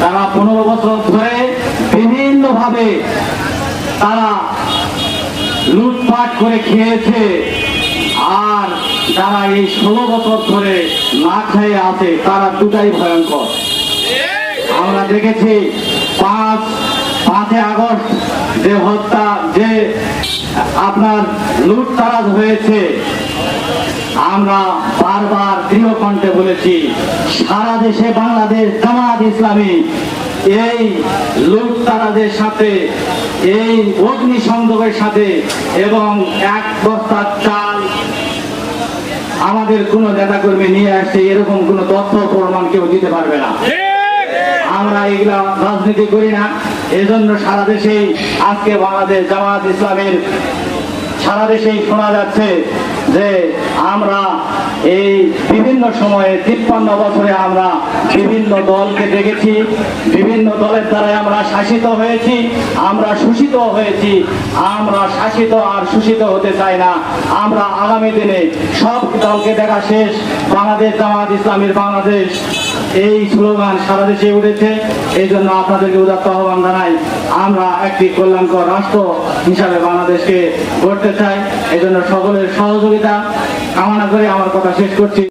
তারা পনেরো বছর ধরে বিভিন্নভাবে তারা লুটপাট করে খেয়েছে। আর যারা এই ষোলো বছর ধরে না খেয়ে আছে, তারা দুটাই ভয়ঙ্কর। আমরা দেখেছি পাঁচ পাঁচই আগস্ট যে হত্যা, যে আপনার লুটতারাজ হয়েছে আমরা বারবার দৃঢ় কণ্ঠে বলেছি, সারা দেশে বাংলাদেশ জামাত ইসলামী, এই লুটতারাজের সাথে, এই অগ্নি সংযোগের সাথে এবং এক বস্তা চাল আমাদের কোনো নেতাকর্মী নিয়ে আসছে, এরকম কোনো তথ্য প্রমাণ কেউ দিতে পারবে না। আমরা এগুলা রাজনীতি করি না। এজন্য সারা দেশেই আজকে বাংলাদেশ জামাত ইসলামের সারা দেশেই শোনা যাচ্ছে যে আমরা এই বিভিন্ন সময়ে তিপ্পান্ন বছরে আমরা বিভিন্ন দলকে দেখেছি, বিভিন্ন দলের দ্বারা আমরা শাসিত হয়েছি, আমরা শোষিত হয়েছি, আমরা শাসিত আর শোষিত হতে চাই না। আমরা আগামী দিনে সব দলকে দেখা শেষ, বাংলাদেশ জামাত ইসলামের বাংলাদেশ। এই স্লোগান সারা দেশে উঠেছে। এই জন্য আপনাদেরকে উদাত্ত আহ্বান জানাই, আমরা একটি কল্যাণকর রাষ্ট্র হিসাবে বাংলাদেশকে গড়তে চাই। এই জন্য সকলের সহযোগিতা কামনা করে আমার কথা শেষ করছি।